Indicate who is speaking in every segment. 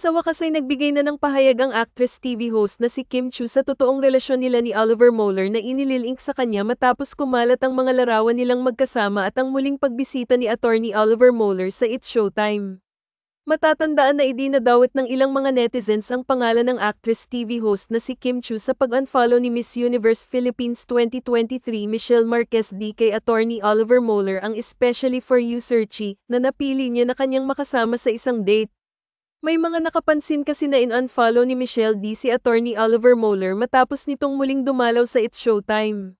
Speaker 1: Sa wakas ay nagbigay na ng pahayag ang actress TV host na si Kim Chu sa totoong relasyon nila ni Oliver Moeller na inililink sa kanya matapos kumalat ang mga larawan nilang magkasama at ang muling pagbisita ni attorney Oliver Moeller sa It's Showtime. Matatandaan na idinadawit ng ilang mga netizens ang pangalan ng actress TV host na si Kim Chu sa pag-unfollow ni Miss Universe Philippines 2023 Michelle Marquez D kay attorney Oliver Moeller ang especially for you Searchy na napili niya na kanyang makasama sa isang date. May mga nakapansin kasi na in-unfollow ni Michelle D si attorney Oliver Moeller matapos nitong muling dumalaw sa It's Showtime.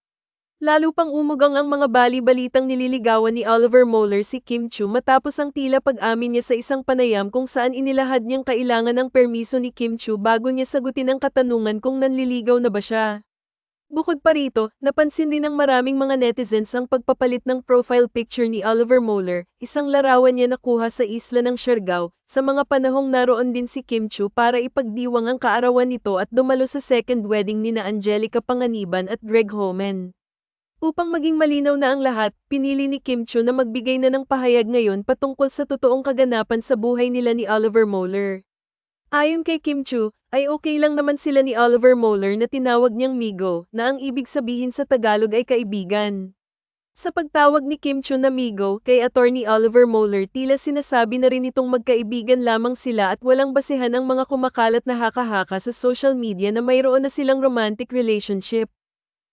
Speaker 1: Lalo pang umugang ang mga bali-balitang nililigawan ni Oliver Moeller si Kim Chu matapos ang tila pag-amin niya sa isang panayam kung saan inilahad niyang kailangan ng permiso ni Kim Chu bago niya sagutin ang katanungan kung nanliligaw na ba siya. Bukod pa rito, napansin din ng maraming mga netizens ang pagpapalit ng profile picture ni Oliver Moeller, isang larawan niya nakuha sa isla ng Siargao, sa mga panahong naroon din si Kim Chu para ipagdiwang ang kaarawan nito at dumalo sa second wedding ni na Angelica Panganiban at Greg Homan. Upang maging malinaw na ang lahat, pinili ni Kim Chu na magbigay na ng pahayag ngayon patungkol sa totoong kaganapan sa buhay nila ni Oliver Moeller. Ayon kay Kim Chu, ay okay lang naman sila ni Oliver Moeller na tinawag niyang Migo, na ang ibig sabihin sa Tagalog ay kaibigan. Sa pagtawag ni Kim Chu na Migo kay attorney Oliver Moeller tila sinasabi na rin itong magkaibigan lamang sila at walang basehan ang mga kumakalat na haka-haka sa social media na mayroon na silang romantic relationship.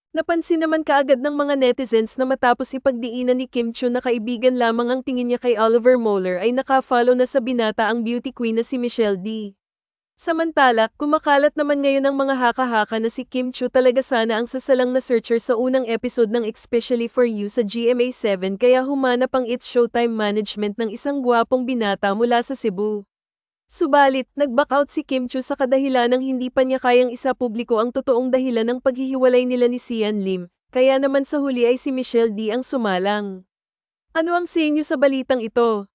Speaker 1: Napansin naman kaagad ng mga netizens na matapos ipagdiinan ni Kim Chu na kaibigan lamang ang tingin niya kay Oliver Moeller ay nakafollow na sa binata ang beauty queen na si Michelle D. Samantala, kumakalat naman ngayon ang mga haka-haka na si Kim Chu talaga sana ang sasalang na searcher sa unang episode ng Especially For You sa GMA7 kaya humanap ang It's Showtime management ng isang gwapong binata mula sa Cebu. Subalit, nag-back out si Kim Chu sa kadahilan ng hindi pa niya kayang isa publiko ang totoong dahilan ng paghihiwalay nila ni Sian Lim, kaya naman sa huli ay si Michelle D ang sumalang. Ano ang sa inyo sa balitang ito?